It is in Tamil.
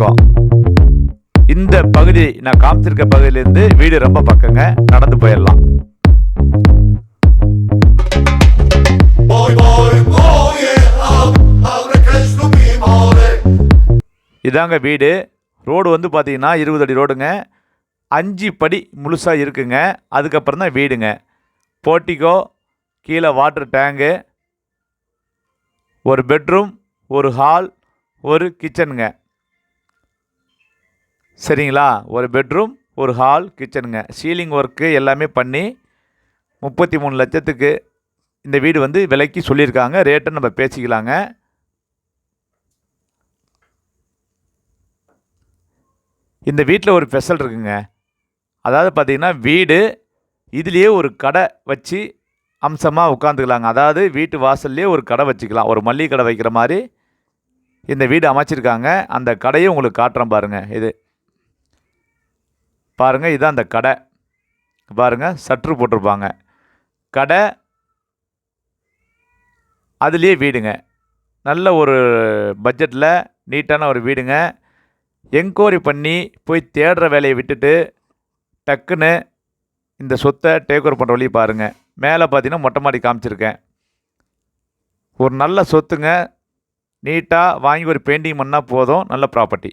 பக்கம். இந்த பகுதி நான் காமிச்சிருக்க பகுதியிலேருந்து வீடு ரொம்ப பக்கங்க நடந்து போயிடலாம். இதாங்க வீடு. ரோடு வந்து பார்த்தீங்கன்னா இருபது அடி ரோடுங்க. அஞ்சு படி முழுசாக இருக்குங்க. அதுக்கப்புறம் தான் வீடுங்க. போர்ட்டிகோ கீழே வாட்டர் டேங்கு ஒரு பெட்ரூம் ஒரு ஹால் ஒரு கிச்சனுங்க சரிங்களா? ஒரு பெட்ரூம் ஒரு ஹால் கிச்சனுங்க சீலிங் ஒர்க்கு எல்லாமே பண்ணி முப்பத்தி மூணு லட்சத்துக்கு இந்த வீடு வந்து விலைக்கு சொல்லியிருக்காங்க. ரேட்டை நம்ம பேசிக்கலாங்க. இந்த வீட்டில் ஒரு ஸ்பெஷல் இருக்குங்க. அதாவது பார்த்தீங்கன்னா வீடு இதுலேயே ஒரு கடை வச்சு அம்சமாக உட்காந்துக்கலாங்க அதாவது வீட்டு வாசல்லையே ஒரு கடை வச்சுக்கலாம். ஒரு மல்லிகை கடை வைக்கிற மாதிரி இந்த வீடு அமைச்சிருக்காங்க. அந்த கடையை உங்களுக்கு காட்டுறேன் பாருங்கள் இது பாருங்கள் இதுதான் அந்த கடை. பாருங்கள் சற்று போட்டிருப்பாங்க. கடை அதுலேயே வீடுங்க. நல்ல ஒரு பட்ஜெட்டில் நீட்டான ஒரு வீடுங்க. என்கொயரி பண்ணி போய் தேடுற வேலையை விட்டுட்டு டக்குன்னு இந்த சொத்தை டேக் ஓவர் பண்ணுற வழியை பாருங்கள் மேலே பார்த்தீங்கன்னா மொட்டை மாடி காமிச்சிருக்கேன். ஒரு நல்ல சொத்துங்க. நீட்டாக வாங்கி ஒரு பெயிண்டிங் பண்ணால் போதும். நல்ல ப்ராப்பர்ட்டி